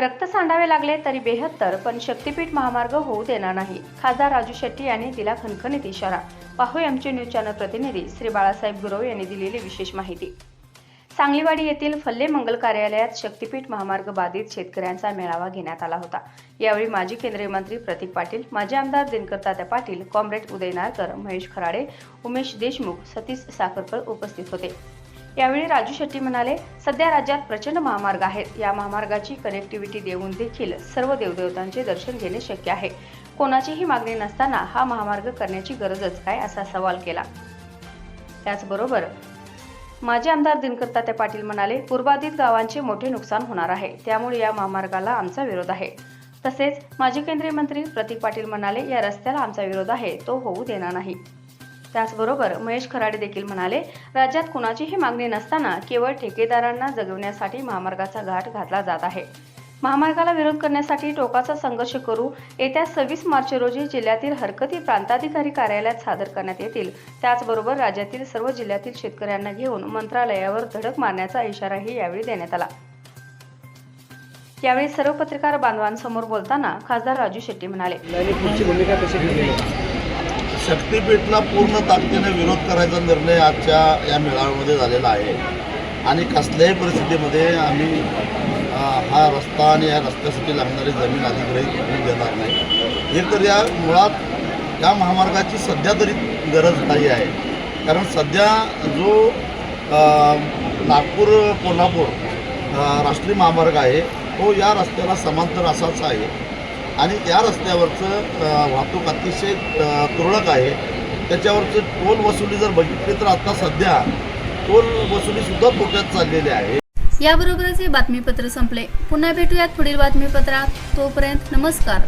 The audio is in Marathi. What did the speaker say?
रक्त सांडावे लागले तरी बेहत्तर पण शक्तीपीठ महामार्ग होऊ देणार नाही. खासदार राजू शेट्टी यांनी दिला खणखणीत इशारा. पाहू आमचे न्यूज चॅनल प्रतिनिधी श्री बाळासाहेब गुरव यांनी दिलेली विशेष माहिती. सांगलीवाडी येथील फल्ले मंगल कार्यालयात शक्तीपीठ महामार्ग बाधित शेतकऱ्यांचा मेळावा घेण्यात आला होता. यावेळी माजी केंद्रीय मंत्री प्रतीक पाटील माजी आमदार दिनकर तात्या पाटील कॉम्रेड उदय नारकर महेश खराडे उमेश देशमुख सतीश साखरकर उपस्थित होते. यावेळी राजू शेट्टी म्हणाले सध्या राज्यात प्रचंड महामार्ग आहेत. या महामार्गाची कनेक्टिव्हिटी देऊन देखील सर्व देवदेवतांचे दर्शन घेणे शक्य आहे. कोणाचीही मागणी नसताना हा महामार्ग करण्याची गरजच काय असा सवाल केला. त्याचबरोबर माजी आमदार दिनकर तात्या पाटील म्हणाले पूर्वाधित गावांचे मोठे नुकसान होणार आहे. त्यामुळे या महामार्गाला आमचा विरोध आहे. तसेच माजी केंद्रीय मंत्री प्रतीक पाटील म्हणाले या रस्त्याला आमचा विरोध आहे. तो होऊ देणार नाही. त्याचबरोबर महेश खराडे देखील म्हणाले राज्यात कुणाचीही मागणी नसताना केवळ ठेकेदारांना जगवण्यासाठी महामार्गाचा घाट घातला जात आहे. महामार्गाला विरोध करण्यासाठी टोकाचा संघर्ष करू येत्या सव्वीस मार्च रोजी जिल्ह्यातील हरकती प्रांताधिकारी कार्यालयात सादर करण्यात येतील. त्याचबरोबर राज्यातील सर्व जिल्ह्यातील शेतकऱ्यांना घेऊन मंत्रालयावर धडक मारण्याचा इशाराही यावेळी देण्यात आला. यावेळी सर्व पत्रकार बांधवांसमोर बोलताना खासदार राजू शेट्टी म्हणाले शक्तीपीठला पूर्ण ताकदीने विरोध करायचा निर्णय आजच्या या मेळाव्यामध्ये झालेला आहे. आणि कसल्याही परिस्थितीमध्ये आम्ही हा रस्ता आणि या रस्त्यासाठी लागणारी जमीन अधिग्रहित करून देणार नाही. एक तर या मुळात या महामार्गाची सध्या तरी गरज नाही आहे. कारण सध्या जो नागपूर कोल्हापूर राष्ट्रीय महामार्ग आहे तो या रस्त्याला समांतर असाच आहे. आणि या रस्त्यावरचं वाहतूक अतिशय तुरळक आहे. त्याच्यावरचं टोल वसुली जर बघितली तर आता सध्या टोल वसुलीसुद्धा तोट्यात चाललेली आहे याबरोबरच हे बातमीपत्र संपले. पुन्हा भेटूयात पुढील बातमीपत्रात. तोपर्यंत नमस्कार.